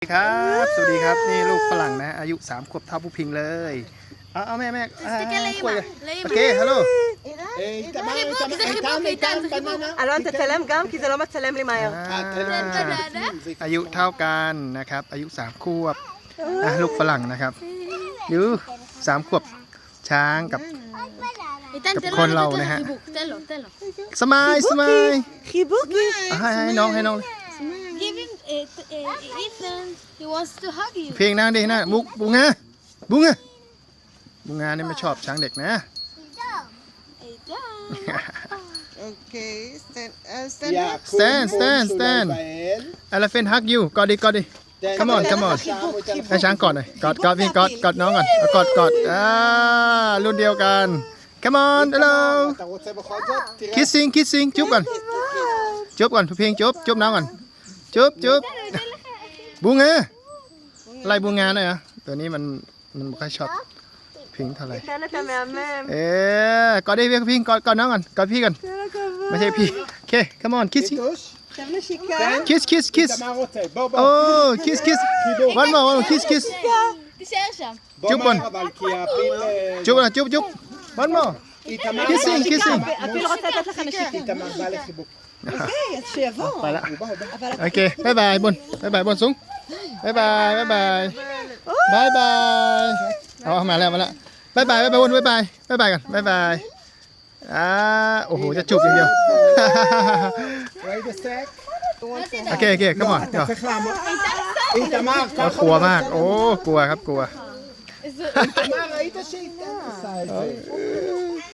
สวัสดีครับ สวัสดีครับ นี่ลูกฝรั่งนะ อายุ3ามขวบเท่าผู้พิงเลย เอาเอาแม่แม่กล้วยโอเค ฮัลโหล الان تتكلم قام كذا لو ما تسلم لي معي อายุเท่ากันนะครับ อายุ3ามขวบนะลูกฝรั่งนะครับอยู่สามขวบช้างกับ กับคนเรานะฮะ สมายสมาย ให้ให้น้องให้น้อง Give him เพลงนางดินะมุกบุงะบุงะบุงานี่ไมาชอบช้างเด็กนะโอเคส Okay, stand, uh, stand up. Stand, stand, elephant hug you กอดดิกอดดิ Come on, come on. ให้ช้างกอดหน่อยกอดกอดพี่กอดกอดน้องก่อนกอดกอดอ่ารุ่นเดียวกัน Come on hello kissing kissing จุ๊บก่อนจุ๊บก่อนเพลงจุ๊บจุ๊บน้องก่อน จุ๊บจุ๊บบูงาล่บูงาหน่อยอะตัวนี้มันมันไม่ค่อยชอบพิงเท่าไหร่แค่นั้นแต่แม่แม่เอ๊กอได้เพียงพิงก่อนก่อนน้องกันก่อนพี่กันไม่ใช่พี่โอเค come on kiss kiss kiss kiss โอ้ kiss kiss one more one more kiss kiss จุ๊บบอลจุ๊บนะจุ๊บจุ๊บ one more kissing kissing เสียฟไปละโอเคบายบายบนบายบายบนสูงบายบายบายบายบายบายเอามาแล้วมาแล้วบายบายบายบายบนบายบายบายบายกันบายบายอ่าโอ้โหจะจูบอย่างเดียวโอเคโอเคก็หมดก็กลัวมาก โอ้กลัวครับกลัว